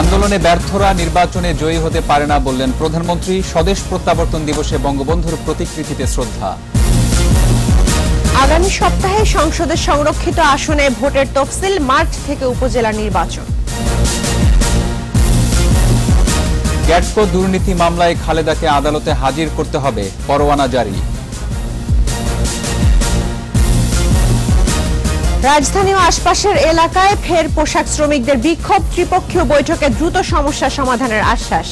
আন্দোলনে ব্যর্থরা নির্বাচনে জয়ী হতে পারে না বললেন প্রধানমন্ত্রী। স্বদেশ প্রত্যাবর্তন দিবসে বঙ্গবন্ধুর প্রতিকৃতিতে শ্রদ্ধা। আগামী সপ্তাহে সংসদের সংরক্ষিত আসনে ভোটের তফসিল মার্চ থেকে উপজেলা নির্বাচন। গ্যাটকো দুর্নীতি মামলায় খালেদাকে আদালতে হাজির করতে হবে পরোয়ানা জারি। রাজধানী ও আশপাশের এলাকায় ফের পোশাক শ্রমিকদের বিক্ষোভ, ত্রিপক্ষীয় বৈঠকে দ্রুত সমস্যা সমাধানের আশ্বাস।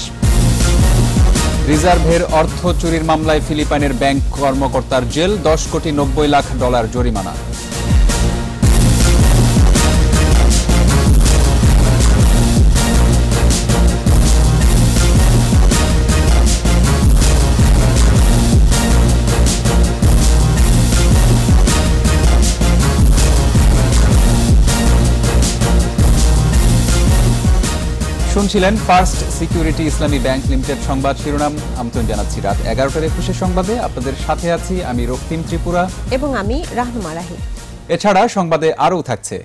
রিজার্ভের অর্থ চুরির মামলায় ফিলিপাইনের ব্যাংক কর্মকর্তার জেল, দশ কোটি নব্বই লাখ ডলার জরিমানা। শুনছিলেন first security Islami bank limited সংবাদ শিরোনাম। আমন্ত্রণ জানাচ্ছি রাত এগারোটার একুশে সংবাদে। আপনাদের সাথে আছি আমি রক্তিম ত্রিপুরা। এবং আমি রাহনুমা রাহি। এছাড়া সংবাদে আরও থাকছে।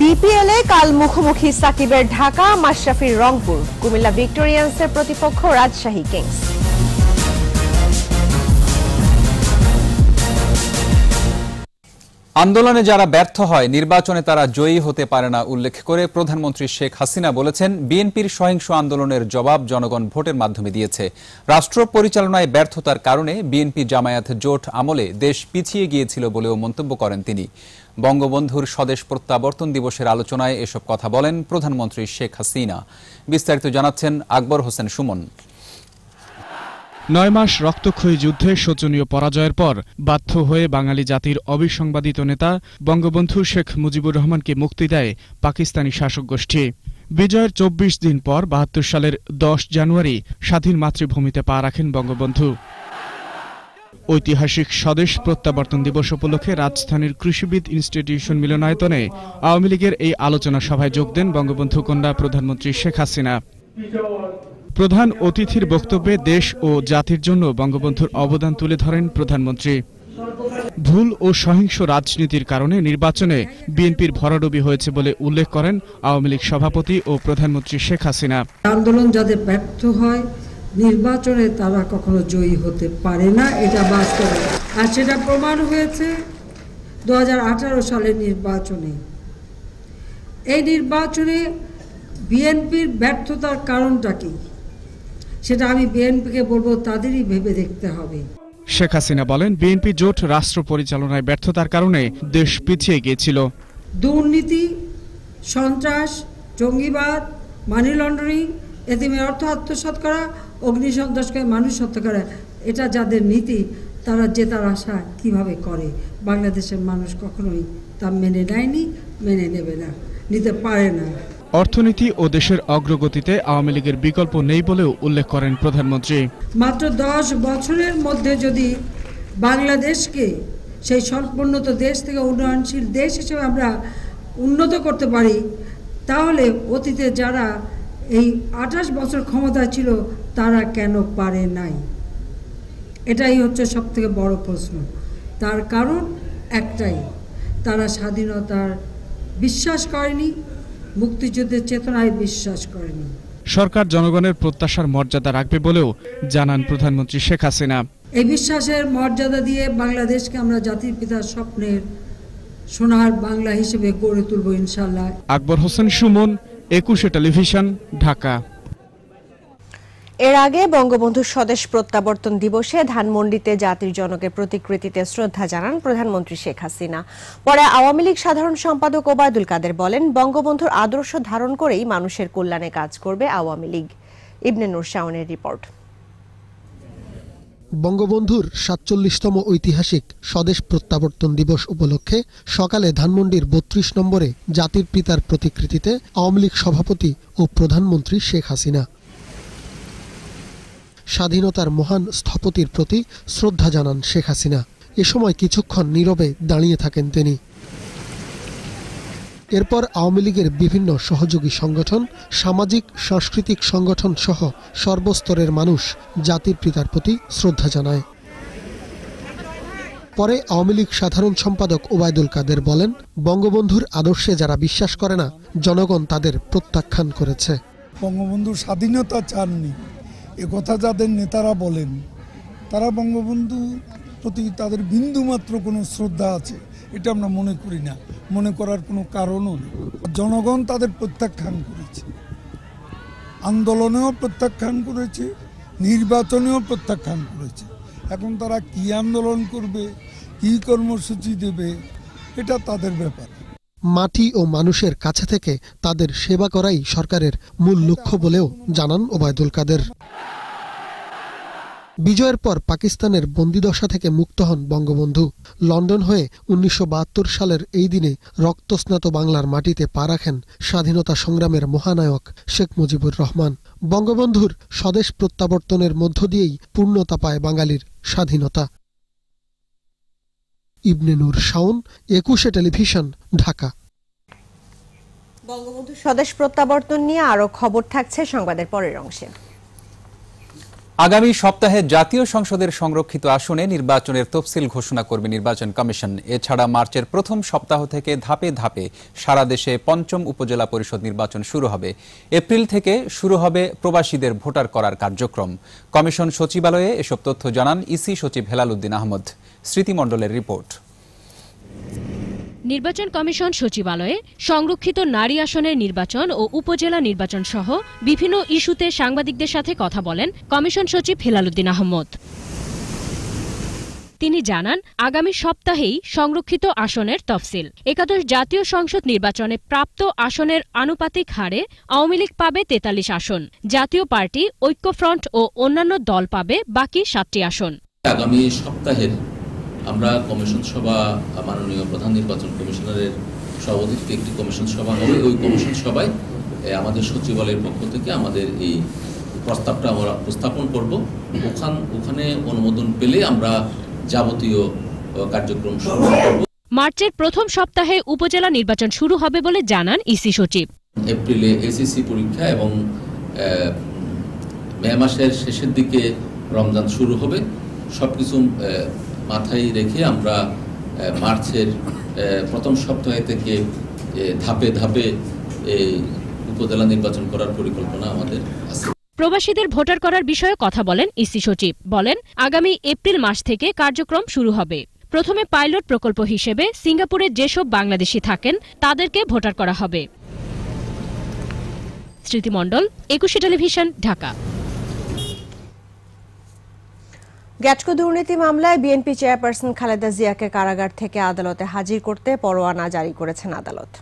বিপিএল এ কাল মুখোমুখি সাকিবের ঢাকা মাশরাফির রংপুর। কুমিল্লা ভিক্টোরিয়ান্সের প্রতিপক্ষ রাজশাহী কিংস। আন্দোলনে যারা ব্যর্থ হয়, নির্বাচনে তারা জয়ী হতে পারে না, উল্লেখ করে প্রধানমন্ত্রী শেখ হাসিনা বলেছেন, বিএনপির সহিংস আন্দোলনের জবাব জনগণ ভোটের মাধ্যমে দিয়েছে। রাষ্ট্র পরিচালনায় ব্যর্থতার কারণে বিএনপি জামায়াত জোট আমলে দেশ পিছিয়ে গিয়েছিল বলেও মন্তব্য করেন তিনি। বঙ্গবন্ধুর স্বদেশ প্রত্যাবর্তন দিবসের আলোচনায় এসব কথা বলেন প্রধানমন্ত্রী শেখ হাসিনা। বিস্তারিত জানাচ্ছেন আকবর হোসেন সুমন। নয় মাস রক্তক্ষয়ী যুদ্ধে শোচনীয় পরাজয়ের পর বাধ্য হয়ে বাঙালি জাতির অবিসংবাদিত নেতা বঙ্গবন্ধু শেখ মুজিবুর রহমানকে মুক্তি দেয় পাকিস্তানি শাসক গোষ্ঠী। বিজয়ের চব্বিশ দিন পর বাহাত্তর সালের দশ জানুয়ারি স্বাধীন মাতৃভূমিতে পা রাখেন বঙ্গবন্ধু। ঐতিহাসিক স্বদেশ প্রত্যাবর্তন দিবস উপলক্ষে রাজধানীর কৃষিবিদ ইনস্টিটিউশন মিলনায়তনে আওয়ামী লীগের এই আলোচনা সভায় যোগ দেন বঙ্গবন্ধু কন্যা প্রধানমন্ত্রী শেখ হাসিনা। প্রধান অতিথির বক্তব্যে দেশ ও জাতির জন্য বঙ্গবন্ধুর অবদান তুলে ধরেন প্রধানমন্ত্রী। ভুল ও সহিংস রাজনীতির কারণে নির্বাচনে বিএনপির ভরাডুবি হয়েছে বলে উল্লেখ করেন আওয়ামী লীগ সভাপতি ও প্রধানমন্ত্রী শেখ হাসিনা। আন্দোলন যাদের ব্যর্থ হয়, নির্বাচনে তারা কখনো জয়ী হতে পারে না, এটা বাস্তব। আর সেটা প্রমাণ হয়েছে দু হাজার আঠারো সালের নির্বাচনে। এই নির্বাচনে বিএনপির ব্যর্থতার কারণটা কি? সেটা আমি বিএনপিকে বলব তাদেরই ভেবে দেখতে হবে। শেখ হাসিনা বলেন বিএনপি জোট রাষ্ট্র পরিচালনায় ব্যর্থতার কারণে দেশ পিছিয়ে গিয়েছিল। দুর্নীতি সন্ত্রাস জঙ্গিবাদ মানি লন্ডারিং এতিমের অর্থ আত্মসাৎ করা অগ্নিসন্ত্রাস করে মানুষ হত্যা করা এটা যাদের নীতি তারা জেতার আশা কীভাবে করে? বাংলাদেশের মানুষ কখনোই তা মেনে নেয়নি মেনে নেবে না নিতে পারে না। অর্থনীতি ও দেশের অগ্রগতিতে আওয়ামী লীগের বিকল্প নেই বলেও উল্লেখ করেন প্রধানমন্ত্রী। মাত্র দশ বছরের মধ্যে যদি বাংলাদেশকে সেই স্বল্পোন্নত দেশ থেকে উন্নয়নশীল দেশ হিসেবে আমরা উন্নত করতে পারি, তাহলে অতীতে যারা এই আঠাশ বছর ক্ষমতা ছিল, তারা কেন পারে নাই? এটাই হচ্ছে সব থেকে বড় প্রশ্ন। তার কারণ একটাই, তারা স্বাধীনতার বিশ্বাস করেনি মুক্তিযুদ্ধের চেতনায় বিশ্বাস করেনি। সরকার জনগণের প্রত্যাশার মর্যাদা রাখবে বলেও জানান প্রধানমন্ত্রী শেখ হাসিনা। এই বিশ্বাসের মর্যাদা দিয়ে বাংলাদেশকে আমরা জাতির পিতার স্বপ্নের সোনার বাংলা হিসেবে গড়ে তুলব ইনশাল্লাহ আকবর হোসেন সুমন একুশে টেলিভিশন ঢাকা। এর আগে বঙ্গবন্ধুর স্বদেশ প্রত্যাবর্তন দিবসে ধানমন্ডিতে জাতির জনকের প্রতিকৃতিতে শ্রদ্ধা জানান প্রধানমন্ত্রী শেখ হাসিনা। পরে আওয়ামী লীগ সাধারণ সম্পাদক ওবায়দুল কাদের বলেন, বঙ্গবন্ধুর আদর্শ ধারণ করেই মানুষের কল্যাণে কাজ করবে আওয়ামী লীগ। ইবনে নুর শাওনের রিপোর্ট। বঙ্গবন্ধুর সাতচল্লিশতম ঐতিহাসিক স্বদেশ প্রত্যাবর্তন দিবস উপলক্ষে সকালে ধানমন্ডির বত্রিশ নম্বরে জাতির পিতার প্রতিকৃতিতে আওয়ামী লীগ সভাপতি ও প্রধানমন্ত্রী শেখ হাসিনা। স্বাধীনতার মহান স্থপতির প্রতি শ্রদ্ধা জানান শেখ হাসিনা। এ সময় কিছুক্ষণ নীরবে দাঁড়িয়ে থাকেন তিনি। এরপর আওয়ামী লীগের বিভিন্ন সহযোগী সংগঠন, সামাজিক, সাংস্কৃতিক সংগঠন সহ সর্বস্তরের মানুষ জাতির পিতার প্রতি শ্রদ্ধা জানায়। পরে আওয়ামী লীগ সাধারণ সম্পাদক ওবায়দুল কাদের বলেন, বঙ্গবন্ধুর আদর্শে যারা বিশ্বাস করে না, জনগণ তাদের প্রত্যাখ্যান করেছে। বঙ্গবন্ধুর স্বাধীনতা চাননি। কথা যাদের নেতারা বলেন, তারা বঙ্গবন্ধু প্রতি তাদের বিন্দুমাত্র কোনো শ্রদ্ধা আছে, এটা আমরা মনে করি না। মনে করার কোনো কারণও নেই। জনগণ তাদের প্রত্যাখ্যান করেছে। আন্দোলনেও প্রত্যাখ্যান করেছে, নির্বাচনেও প্রত্যাখ্যান করেছে। এখন তারা কি আন্দোলন করবে, কি কর্মসূচি দেবে, এটা তাদের ব্যাপার। মাটি ও মানুষের কাছে থেকে তাদের সেবা করাই সরকারের মূল লক্ষ্য বলেও জানান ওবায়দুল কাদের। বিজয়ের পর পাকিস্তানের বন্দিদশা থেকে মুক্ত হন বঙ্গবন্ধু। লন্ডন হয়ে উনিশশো বাহাত্তর সালের এই দিনে রক্তস্নাত বাংলার মাটিতে পা রাখেন স্বাধীনতা সংগ্রামের মহানায়ক শেখ মুজিবুর রহমান। বঙ্গবন্ধুর স্বদেশ প্রত্যাবর্তনের মধ্য দিয়েই পূর্ণতা পায় বাঙালির স্বাধীনতা। ইবনে নূর শাওন, একুশে টেলিভিশন, ঢাকা। বঙ্গবন্ধু স্বদেশ প্রত্যাবর্তন নিয়ে আরও খবর থাকছে সংবাদের পরের অংশে। আগামী সপ্তাহে জাতীয় সংসদের সংরক্ষিত আসনে নির্বাচনের তফসিল ঘোষণা করবে নির্বাচন কমিশন। এছাড়া মার্চের প্রথম সপ্তাহ থেকে ধাপে ধাপে সারা দেশে পঞ্চম উপজেলা পরিষদ নির্বাচন শুরু হবে। এপ্রিল থেকে শুরু হবে প্রবাসীদের ভোটার করার কার্যক্রম। কমিশন সচিবালয়ে এসব তথ্য জানান ইসি সচিব হেলাল উদ্দিন আহমদ। স্মৃতিমণ্ডলের রিপোর্ট। নির্বাচন কমিশন সচিবালয়ে সংরক্ষিত নারী আসনের নির্বাচন ও উপজেলা নির্বাচন সহ বিভিন্ন ইস্যুতে সাংবাদিকদের সাথে কথা বলেন কমিশন সচিব হেলালুদ্দিন আহমদ। তিনি জানান, আগামী সপ্তাহেই সংরক্ষিত আসনের তফসিল। একাদশ জাতীয় সংসদ নির্বাচনে প্রাপ্ত আসনের আনুপাতিক হারে আওয়ামী লীগ পাবে তেতাল্লিশ আসন। জাতীয় পার্টি, ঐক্যফ্রন্ট ও অন্যান্য দল পাবে বাকি সাতটি আসন। আগামী সপ্তাহের আমরা কমিশন সভা মাননীয় প্রধান নির্বাচন কমিশনারের সভাপতিত্বে একটি কমিশন সভা হবে। ওই কমিশন সভায় আমাদের সচিবালয়ের পক্ষ থেকে আমাদের এই প্রস্তাবটা আমরা উপস্থাপন করব। ওখান ওখানে অনুমোদন পেলে আমরা যাবতীয় কার্যক্রম শুরু করব। মার্চের প্রথম সপ্তাহে উপজেলা নির্বাচন শুরু হবে বলে জানান ইসি সচিব। এপ্রিলে এসএসসি পরীক্ষা এবং মে মাসের শেষের দিকে রমজান শুরু হবে। সব কিছু মাথায় রেখে আমরা মার্চের প্রথম সপ্তাহে থেকে ধাপে ধাপে উপজেলা নির্বাচন করার পরিকল্পনা আমাদের আছে। প্রবাসীদের ভোটার করার বিষয়ে কথা বলেন ইসি সচিব। বলেন, আগামী এপ্রিল মাস থেকে কার্যক্রম শুরু হবে। প্রথমে পাইলট প্রকল্প হিসেবে সিঙ্গাপুরে যেসব বাংলাদেশি থাকেন, তাদেরকে ভোটার করা হবে। স্মৃতিমণ্ডল, একুশে টেলিভিশন, ঢাকা। গ্যাটকো দুর্নীতি মামলায় বিএনপি চেয়ারপারসন খালেদা জিয়াকে কারাগার থেকে আদালতে হাজির করতে পরোয়ানা জারি করেছেন আদালত।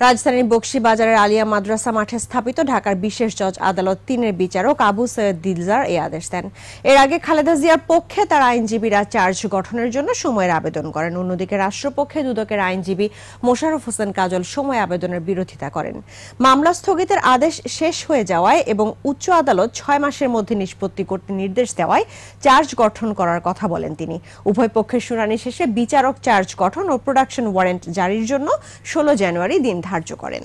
রাজধানীর বক্সিবাজারের আলিয়া মাদ্রাসা মাঠে স্থাপিত ঢাকার বিশেষ জজ আদালত তিনের বিচারক আবু সৈয়দ দিলজার এই আদেশ দেন। এর আগে খালেদা জিয়ার পক্ষে তার আইনজীবীরা চার্জ গঠনের জন্য সময়ের আবেদন করেন। অন্যদিকে রাষ্ট্রপক্ষে দুদকের আইনজীবী মোশাররফ হোসেন কাজল সময় আবেদনের বিরোধিতা করেন। মামলা স্থগিতের আদেশ শেষ হয়ে যাওয়ায় এবং উচ্চ আদালত ছয় মাসের মধ্যে নিষ্পত্তি করতে নির্দেশ দেওয়ায় চার্জ গঠন করার কথা বলেন তিনি। উভয় পক্ষের শুনানি শেষে বিচারক চার্জ গঠন ও প্রোডাকশন ওয়ারেন্ট জারির জন্য ষোলো জানুয়ারি দিন ধার্য করেন।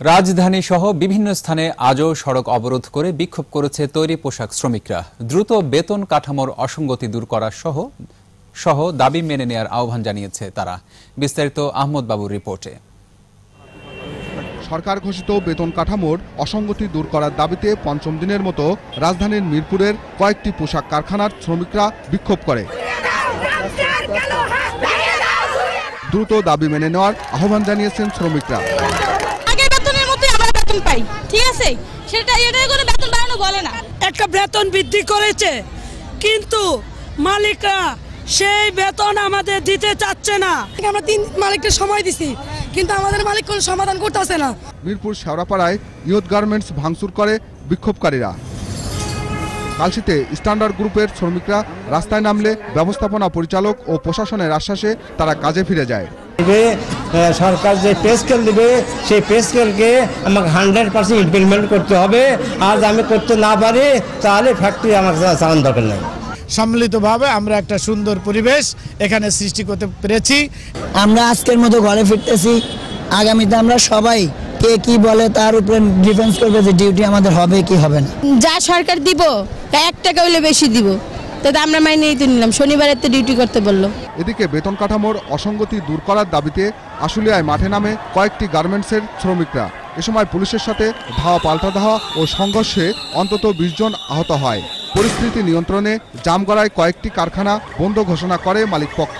রাজধানী সহ বিভিন্ন স্থানে আজও সড়ক অবরোধ করে বিক্ষোভ করেছে তৈরি পোশাক শ্রমিকরা। দ্রুত বেতন কাঠামোর অসঙ্গতি দূর করা সহ সহ দাবি মেনে নেয়ার আহ্বান জানিয়েছে তারা। বিস্তারিত আহমদ বাবুর রিপোর্টে। সরকার ঘোষিত বেতন কাঠামোর অসঙ্গতি দূর করার দাবিতে পঞ্চম দিনের মতো রাজধানীর মিরপুরের কয়েকটি পোশাক কারখানার শ্রমিকরা বিক্ষোভ করে। দ্রুত দাবি মেনে নেওয়ার আহ্বান জানিয়েছেন শ্রমিকরা। আগের বেতনের মধ্যে আমরা বেতন পাই ঠিক আছে? সেটা এটাই করে বেতন বাড়ানো বলে না। একটা বেতন বৃদ্ধি করেছে কিন্তু মালিকরা সেই বেতন আমাদের দিতে চাচ্ছে না। আমরা তিন মালিককে সময় দিছি কিন্তু আমাদের মালিক কোনো সমাধান করতেছে না। মিরপুর শেওড়াপাড়ায় ইয়ত গার্মেন্টস ভাঙচুর করে বিক্ষোভকারীরা। কালশিতে স্ট্যান্ডার্ড গ্রুপের শ্রমিকরা রাস্তায় নামলে ব্যবস্থাপনা পরিচালক ও প্রশাসনের আশ্বাসে তারা কাজে ফিরে যায়। সরকার যে পে স্কেল দেবে সেই পে স্কেলকে আমাকে হান্ড্রেড পার্সেন্ট ইমপ্লিমেন্ট করতে হবে। আর আমি করতে না পারি তাহলে ফ্যাক্টরি আমার চালান দরকার নেই। সম্মিলিতভাবে আমরা একটা সুন্দর পরিবেশ এখানে সৃষ্টি করতে পেরেছি। আমরা আজকের মতো ঘরে ফিরতেছি। আগামীতে আমরা সবাই কে কি বলে তার উপরে ডিফেন্স করবে যে ডিউটি আমাদের হবে কি হবে না। যা সরকার দিব তা এক টাকা হইলে বেশি দিব। তাতে আমরা মাইনেই তো নিলাম। শনিবারের তো ডিউটি করতে বলল। এদিকে বেতন কাঠামোর অসঙ্গতি দূর করার দাবিতে আশুলিয়ায় মাঠে নামে কয়েকটি গার্মেন্টসের শ্রমিকরা। এ সময় পুলিশের সাথে ধাওয়া পাল্টা ধাওয়া ও সংঘর্ষে অন্তত বিশ জন আহত হয়। পরিস্থিতি নিয়ন্ত্রণে জামগড়ায় কয়েকটি কারখানা বন্ধ ঘোষণা করে মালিকপক্ষ।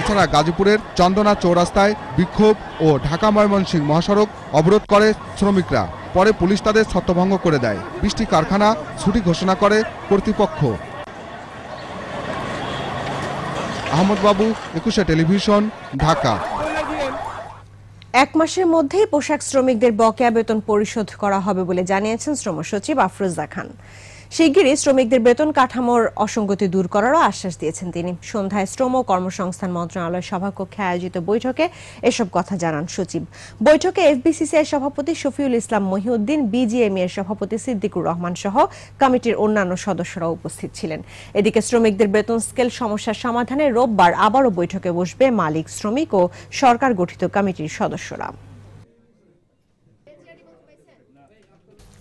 এছাড়া গাজীপুরের চন্দনা চৌরাস্তায় বিক্ষোভ ও ঢাকা ময়মনসিংহ মহাসড়ক অবরোধ করে শ্রমিকরা। পরে পুলিশ তাদের ছত্রভঙ্গ করে দেয়। বৃষ্টি কারখানা ছুটি ঘোষণা করে কর্তৃপক্ষ। আহমদ বাবু একুশে টেলিভিশন, ঢাকা। এক মাসের মধ্যেই পোশাক শ্রমিকদের বকেয়া বেতন পরিশোধ করা হবে বলে জানিয়েছেন শ্রম সচিব আফরোজা খান। শিগগিরই শ্রমিকদের বেতন কাঠামোর অসঙ্গতি দূর করারও আশ্বাস দিয়েছেন তিনি। সন্ধ্যায় শ্রম ও কর্মসংস্থান মন্ত্রণালয় সভাকক্ষে আয়োজিত বৈঠকে এসব কথা জানান সচিব। বৈঠকে এফবিসিসিআই সভাপতি শফিউল ইসলাম মহিউদ্দিন, বিজিএমই এর সভাপতি সিদ্দিকুর রহমান সহ কমিটির অন্যান্য সদস্যরা উপস্থিত ছিলেন। এদিকে শ্রমিকদের বেতন স্কেল সমস্যার সমাধানে রোববার আবারও বৈঠকে বসবে মালিক, শ্রমিক ও সরকার গঠিত কমিটির সদস্যরা।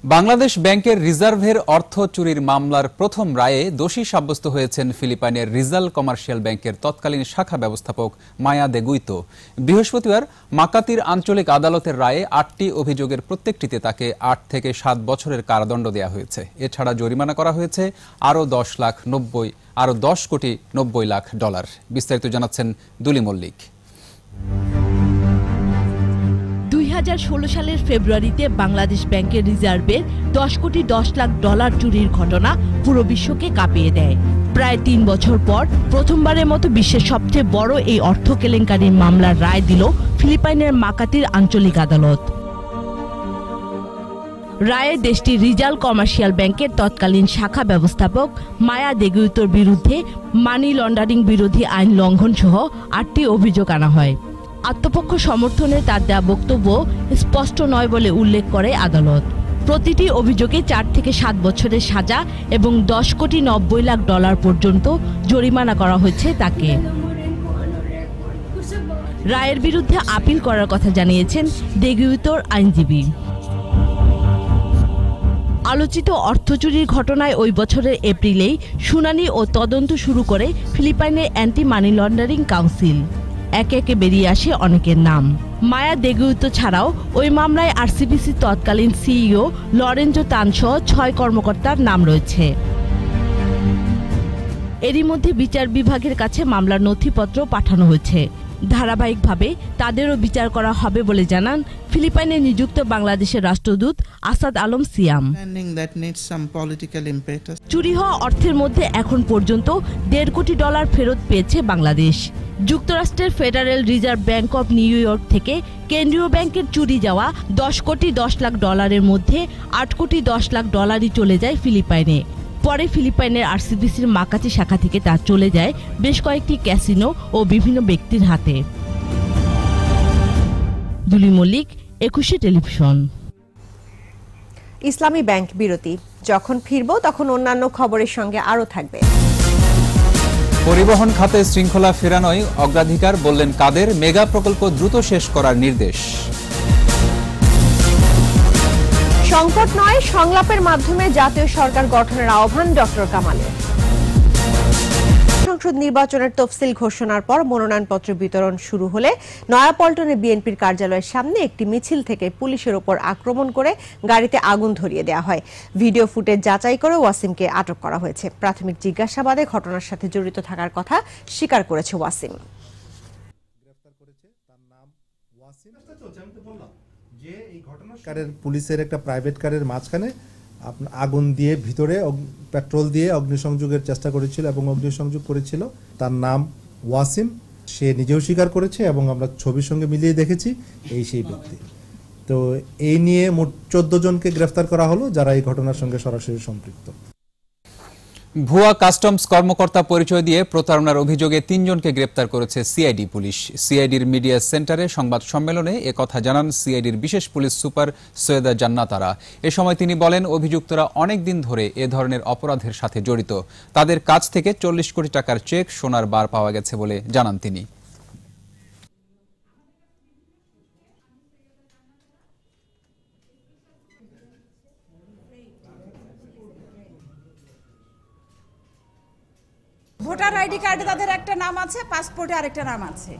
বাংলাদেশ ব্যাংকের রিজার্ভের অর্থ চুরির মামলার প্রথম রায়ে দোষী সাব্যস্ত হয়েছেন ফিলিপাইনের রিজাল কমার্শিয়াল ব্যাংকের তৎকালীন শাখা ব্যবস্থাপক মায়া দেগুইতো বৃহস্পতিবার মাকাতির আঞ্চলিক আদালতের রায়ে আটটি অভিযোগের প্রত্যেকটিতে তাকে আট থেকে সাত বছরের কারাদণ্ড দেওয়া হয়েছে। এছাড়া জরিমানা করা হয়েছে আরও দশ লাখ নব্বই, আরও দশ কোটি নব্বই লাখ ডলার। বিস্তারিত জানাচ্ছেন দুলি মল্লিক। সালের ফেব্রুয়ারিতে বাংলাদেশ ব্যাংকের রিজার্ভের দশ কোটি দশ লাখ ডলার চুরির ঘটনা পুরো বিশ্বকে কাঁপিয়ে দেয়। প্রায় তিন বছর পর প্রথমবারের মতো বিশ্বের সবচেয়ে বড় এই অর্থ কেলেঙ্কারির মামলার রায় দিল ফিলিপাইনের মাকাতির আঞ্চলিক আদালত। রায়ে দেশটির রিজাল কমার্শিয়াল ব্যাংকের তৎকালীন শাখা ব্যবস্থাপক মায়া দেগুইতোর বিরুদ্ধে মানি লন্ডারিং বিরোধী আইন লঙ্ঘন সহ আটটি অভিযোগ আনা হয়। আত্মপক্ষ সমর্থনে তার দেওয়া বক্তব্য স্পষ্ট নয় বলে উল্লেখ করে আদালত। প্রতিটি অভিযোগে চার থেকে সাত বছরের সাজা এবং দশ কোটি নব্বই লাখ ডলার পর্যন্ত জরিমানা করা হয়েছে তাকে। রায়ের বিরুদ্ধে আপিল করার কথা জানিয়েছেন দেগুইতোর আইনজীবী। আলোচিত অর্থচুরির ঘটনায় ওই বছরের এপ্রিলেই শুনানি ও তদন্ত শুরু করে ফিলিপাইনের অ্যান্টি মানি লন্ডারিং কাউন্সিল। একে একে বেরিয়ে আসে অনেকের নাম। মায়া দেগুত ছাড়াও ওই মামলায় আরসিবিসি তৎকালীন সিইও লরেঞ্জো তানসহ ছয় কর্মকর্তার নাম রয়েছে। এরই মধ্যে বিচার বিভাগের কাছে মামলার নথিপত্র পাঠানো হয়েছে। ধারাবাহিকভাবে তাদেরও বিচার করা হবে বলে জানান ফিলিপাইনে নিযুক্ত বাংলাদেশের রাষ্ট্রদূত আসাদ আলম সিয়াম। চুরি হওয়া অর্থের মধ্যে এখন পর্যন্ত দেড় কোটি ডলার ফেরত পেয়েছে বাংলাদেশ। যুক্তরাষ্ট্রের federal reserve bank of New York থেকে কেন্দ্রীয় ব্যাংকের চুরি যাওয়া দশ কোটি দশ লাখ ডলারের মধ্যে আট কোটি দশ লাখ ডলারই চলে যায় ফিলিপাইনে। পরে ফিলিপাইনের আরসিবিসির মাকাচি শাখা থেকে তা চলে যায় বেশ কয়েকটি ক্যাসিনো ও বিভিন্ন ব্যক্তির হাতে। দুলি মল্লিক একুশে টেলিভিশন। ইসলামী ব্যাংক বিরতি। যখন ফিরবো তখন অন্যান্য খবরের সঙ্গে আরও থাকবে। পরিবহন খাতে শৃঙ্খলা ফেরানোই অগ্রাধিকার বললেন কাদের মেগা প্রকল্প দ্রুত শেষ করার নির্দেশ। সংকট নয়, সংলাপের মাধ্যমে জাতীয় সরকার গঠনের আহ্বান ডক্টর কামালের। সংসদ নির্বাচনের তফসিল ঘোষণার পর মনোনয়নপত্র বিতরণ শুরু হলে নয়াপল্টনে বিএনপির কার্যালয়ের সামনে একটি মিছিল থেকে পুলিশের ওপর আক্রমণ করে গাড়িতে আগুন ধরিয়ে দেওয়া হয়। ভিডিও ফুটেজ যাচাই করে ওয়াসিমকে আটক করা হয়েছে। প্রাথমিক জিজ্ঞাসাবাদে ঘটনার সাথে জড়িত থাকার কথা স্বীকার করেছে ওয়াসিম। যে এই ঘটনাকারের পুলিশের একটা প্রাইভেট কারের মাঝখানে আগুন দিয়ে ভিতরে পেট্রোল দিয়ে অগ্নিসংযোগের চেষ্টা করেছিল এবং অগ্নিসংযোগ করেছিল। তার নাম ওয়াসিম। সে নিজেও স্বীকার করেছে এবং আমরা ছবির সঙ্গে মিলিয়ে দেখেছি এই সেই ব্যক্তি। তো এই নিয়ে মোট চোদ্দ জনকে গ্রেফতার করা হলো, যারা এই ঘটনার সঙ্গে সরাসরি সম্পৃক্ত। ভুয়া কাস্টমস কর্মকর্তা পরিচয় দিয়ে প্রতারণার অভিযোগে তিনজনকে গ্রেপ্তার করেছে সিআইডি পুলিশ। সিআইডির মিডিয়া সেন্টারে সংবাদ সম্মেলনে কথা জানান সিআইডির বিশেষ পুলিশ সুপার সৈয়দা জান্নাতারা। এ সময় তিনি বলেন, অভিযুক্তরা অনেক দিন ধরে এ ধরনের অপরাধের সাথে জড়িত। তাদের কাছ থেকে চল্লিশ কোটি টাকার চেক সোনার বার পাওয়া গেছে বলে জানান তিনি। কার্ডে তাদের একটা নাম আছে পাসপোর্টে আরেকটা নাম আছে।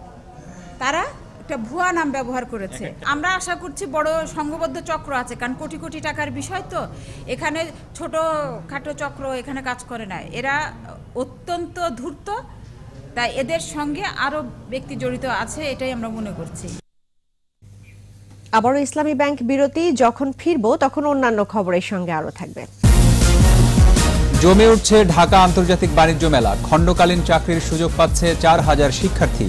তারা একটা ভুয়া নাম ব্যবহার করেছে। আমরা আশা করছি বড় সংঘবদ্ধ চক্র আছে কারণ কোটি কোটি টাকার বিষয় তো। এখানে ছোট খাটো চক্র এখানে কাজ করে না। এরা অত্যন্ত ধূর্ত তাই এদের সঙ্গে আরও ব্যক্তি জড়িত আছে এটাই আমরা মনে করছি। আবারও ইসলামী ব্যাংক বিরতি যখন ফিরবো তখন অন্যান্য খবরের সঙ্গে আরও থাকবে। জমে উঠছে ঢাকা আন্তর্জাতিক বাণিজ্য মেলা। খণ্ডকালীন চাকরির সুযোগ পাচ্ছে চার হাজার শিক্ষার্থী।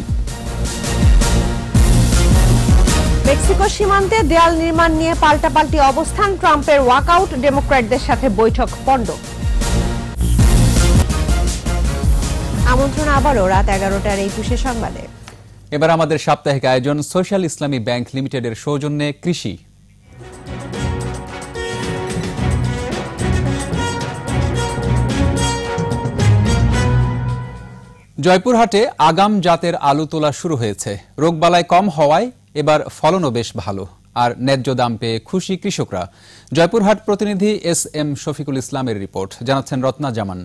মেক্সিকো সীমান্তে দেয়াল নির্মাণ নিয়ে পাল্টাপাল্টি অবস্থান ট্রাম্পের ওয়াকআউট ডেমোক্র্যাটদের সাথে বৈঠক পণ্ড। আমন্ত্রণ আবারও রাত এগারোটার একুশে সংবাদে। এবার আমাদের সাপ্তাহিক আয়োজন সোশ্যাল ইসলামী ব্যাংক লিমিটেডের সৌজন্যে কৃষি। জয়পুরহাটে আগাম জাতের আলু তোলা শুরু হয়েছে। রোগবালাই কম হওয়ায় এবার ফলনও বেশ ভালো। আর ন্যায্য দাম পেয়ে খুশি কৃষকরা। জয়পুরহাট প্রতিনিধি এস এম শফিকুল ইসলামের রিপোর্ট। জানাচ্ছেন রত্না জামান।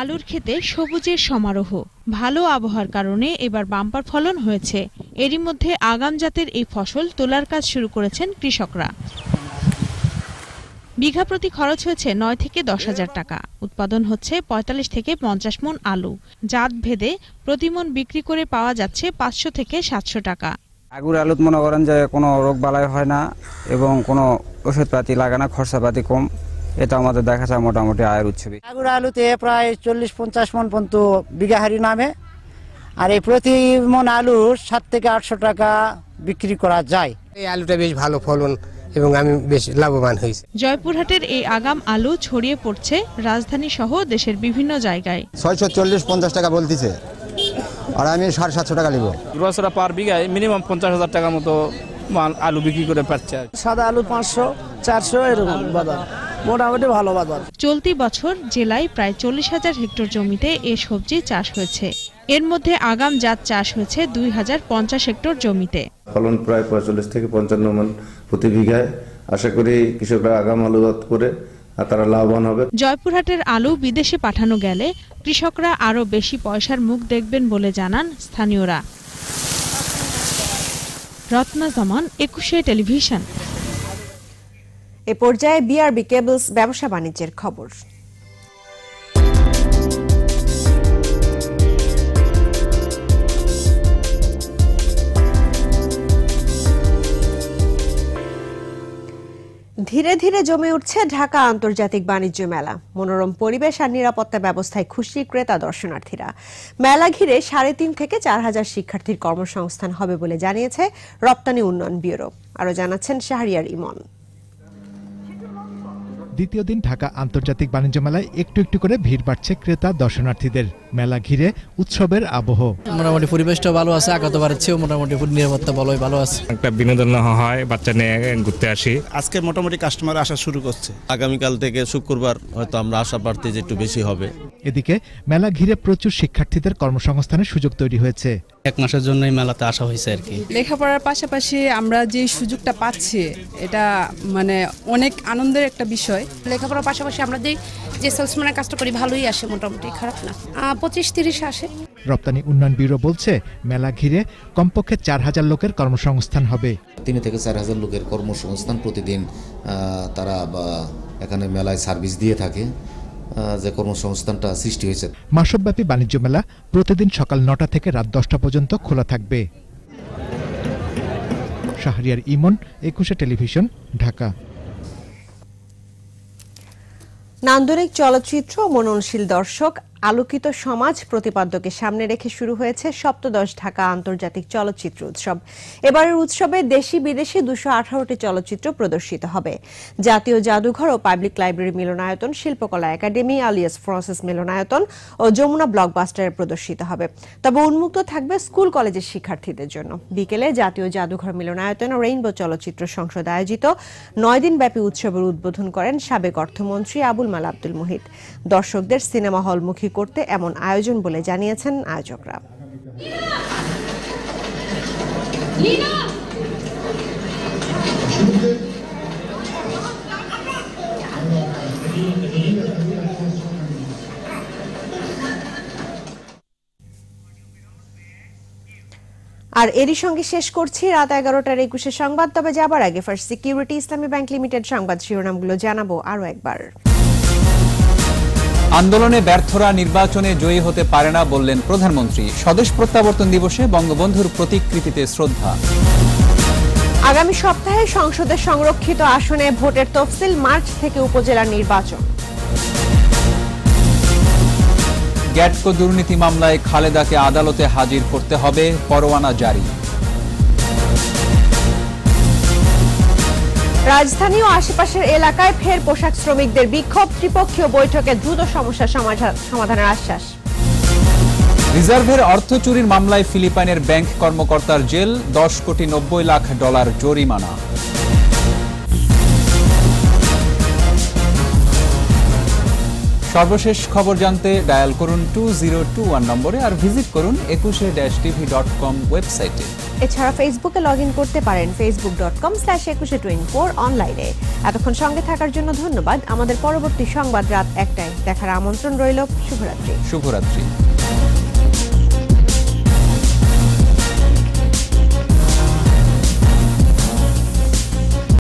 আলুর ক্ষেতে সবুজের সমারোহ। ভালো আবহাওয়ার কারণে এবার বাম্পার ফলন হয়েছে। এরই মধ্যে আগাম জাতের এই ফসল তোলার কাজ শুরু করেছেন কৃষকরা। বিঘা প্রতি খরচ হয়েছে নয় থেকে দশ হাজার টাকা। উৎপাদন হচ্ছে পঁয়তাল্লিশ থেকে পঞ্চাশ মন আলু। জাত ভেদে প্রতি মন বিক্রি করে পাওয়া যাচ্ছে পাঁচশো থেকে সাতশো টাকা। আগুর আলুত মনে করেন যে কোনো রোগ বালাই হয় না এবং কোনো ওষুধপাতি লাগে না খরচাপাতি কম। এটা আমাদের দেখা যায় মোটামুটি আয়ের উৎসবে আগুর আলুতে প্রায় চল্লিশ পঞ্চাশ মন পর্যন্ত বিঘা হারি নামে। আর এই প্রতি মন আলু সাত থেকে আটশো টাকা বিক্রি করা যায়। এই আলুটা বেশ ভালো ফলন। এবং আমি বেশ লাভবান হয়েছি। জয়পুরহাটের এই আগাম আলু ছড়িয়ে পড়ছে রাজধানী সহ দেশের বিভিন্ন জায়গায়। ছয়শো চল্লিশ পঞ্চাশ টাকা বলতেছে। আর আমি সাড়ে সাতশো টাকা নিব। গ্রসরা পার বিঘায় মিনিমাম পঞ্চাশ হাজার টাকা মতো মাল আলু বিক্রি করে পাচ্ছে সাদা আলু পাঁচশো চারশো এরকম বাজার। মোটামুটি ভালো বাজার। চলতি বছর জেলায় প্রায় চল্লিশ হাজার হেক্টর জমিতে এ সবজি চাষ হয়েছে। এর মধ্যে আগাম জাত চাষ হয়েছে দুই হাজার পঞ্চাশ হেক্টর জমিতে। ফলন প্রায় পঁয়তাল্লিশ থেকে পঞ্চান্ন মন। প্রতি বিঘায়। আশা করি কৃষকরা আগাম আলুবাদ করে তারা লাভবান হবে। জয়পুরহাটের আলু বিদেশে পাঠানো গেলে কৃষকরা আরও বেশি পয়সার মুখ দেখবেন বলে জানান স্থানীয়রা। রত্না জামান একুশে টেলিভিশন। এ পর্যায়ে বিআরবি কেবলস ব্যবসা বাণিজ্যের খবর। ধীরে ধীরে জমে উঠছে ঢাকা আন্তর্জাতিক বাণিজ্য মেলা। মনোরম পরিবেশ আর নিরাপত্তা ব্যবস্থায় খুশি ক্রেতা দর্শনার্থীরা। মেলা ঘিরে সাড়ে তিন থেকে চার হাজার শিক্ষার্থীর কর্মসংস্থান হবে বলে জানিয়েছে রপ্তানি উন্নয়ন ব্যুরো। আরও জানাচ্ছেন শাহরিয়ার ইমন। দ্বিতীয় দিন ঢাকা আন্তর্জাতিক বাণিজ্য মেলায় একটু একটু করে ভিড় বাড়ছে ক্রেতা দর্শনার্থীদের। মেলা ঘিরে উৎসবের আবহ। মোটামুটি পরিবেশটা ভালো আছে আগতবারের চেয়েও মোটামুটি নিরাপত্তা ভালোই ভালো আছে। একটা বিনোদন হয় বাচ্চা নিয়ে ঘুরতে আসি। আজকে মোটামুটি কাস্টমার আসা শুরু করছে। আগামীকাল থেকে শুক্রবার হয়তো আমরা আশা প্রার্থী যে একটু বেশি হবে। এদিকে মেলা ঘিরে প্রচুর শিক্ষার্থীদের কর্মসংস্থানের সুযোগ তৈরি হয়েছে। এক মাসের জন্যই মেলাতে আসা হয়েছে আর কি। লেখাপড়ার পাশাপাশি আমরা যে সুযোগটা পাচ্ছি এটা মানে অনেক আনন্দের একটা বিষয়। লেখাপড়ার পাশাপাশি আমরা যে যে সেলসম্যানের কাজটা করি ভালোই আসে মোটামুটি খারাপ না। পঁচিশ তিরিশ আসে। রপ্তানি উন্নয়ন ব্যুরো বলছে মেলা ঘিরে কমপক্ষে চার হাজার লোকের কর্মসংস্থান হবে। তিন থেকে চার হাজার লোকের কর্মসংস্থান প্রতিদিন আহ, তারা বা এখানে মেলায় সার্ভিস দিয়ে থাকে যে কর্মসংস্থানটা সৃষ্টি হয়েছে। মাসব্যাপী বাণিজ্য মেলা প্রতিদিন সকাল নটা থেকে রাত দশটা পর্যন্ত খোলা থাকবে। শাহরিয়ার ইমন একুশে টেলিভিশন ঢাকা। নান্দনিক চলচ্চিত্র মননশীল দর্শক আলোকিত সমাজ প্রতিপাদ্যকে সামনে রেখে শুরু হয়েছে সপ্তদশ ঢাকা আন্তর্জাতিক চলচ্চিত্র উৎসব। এবারের উৎসবে দেশি বিদেশি দুশো আঠারোটি চলচ্চিত্র প্রদর্শিত হবে। জাতীয় জাদুঘর ও পাবলিক লাইব্রেরি মিলনায়তন, শিল্পকলা একাডেমি আলিয়াস ফ্রান্সিস মিলনায়তন ও যমুনা ব্লকবাস্টারে প্রদর্শিত হবে। তবে উন্মুক্ত থাকবে স্কুল কলেজের শিক্ষার্থীদের জন্য। বিকেলে জাতীয় জাদুঘর মিলনায়তন ও রেইনবো চলচ্চিত্র সংসদ আয়োজিত নয় দিনব্যাপী উৎসবের উদ্বোধন করেন সাবেক অর্থমন্ত্রী আবুল মাল আব্দুল মুহিত। দর্শকদের সিনেমা হলমুখী খুশি করতে এমন আয়োজন বলে জানিয়েছেন আয়োজকরা। আর এরই সঙ্গে শেষ করছি রাত এগারোটার একুশে সংবাদ, তবে যাবার আগে first security Islami bank limited সংবাদ শিরোনামগুলো জানাব আরও একবার। আন্দোলনে ব্যর্থরা নির্বাচনে জয়ী হতে পারে না বললেন প্রধানমন্ত্রী। স্বদেশ প্রত্যাবর্তন দিবসে বঙ্গবন্ধুর প্রতিকৃতিতে শ্রদ্ধা। আগামী সপ্তাহে সংসদে সংরক্ষিত আসনে ভোটের তফসিল মার্চ থেকে উপজেলা নির্বাচন। গ্যাটকো দুর্নীতি মামলায় খালেদাকে আদালতে হাজির করতে হবে পরোয়ানা জারি। রাজধানী ও আশেপাশের এলাকায় ফের পোশাক শ্রমিকদের বিক্ষোভ, ত্রিপক্ষীয় বৈঠকে দ্রুত সমস্যা সমাধানের আশ্বাস। রিজার্ভের অর্থ চুরির মামলায় ফিলিপাইনের ব্যাংক কর্মকর্তার জেল, দশ কোটি নব্বই লাখ ডলার জরিমানা। সর্বশেষ খবর জানতে ডায়াল করুন টু জিরো টু ওয়ান নম্বরে আর ভিজিট করুন একুশে ড্যাশ টিভি ডট কম ওয়েবসাইটে। এছাড়া ফেসবুকে লগ ইন করতে পারেন Facebook dot com slash Ekushey twenty four অনলাইনে এতক্ষণ সঙ্গে থাকার জন্য ধন্যবাদ। আমাদের পরবর্তী সংবাদ রাত একটায়। দেখার আমন্ত্রণ রইল। শুভরাত্রি। শুভরাত্রি।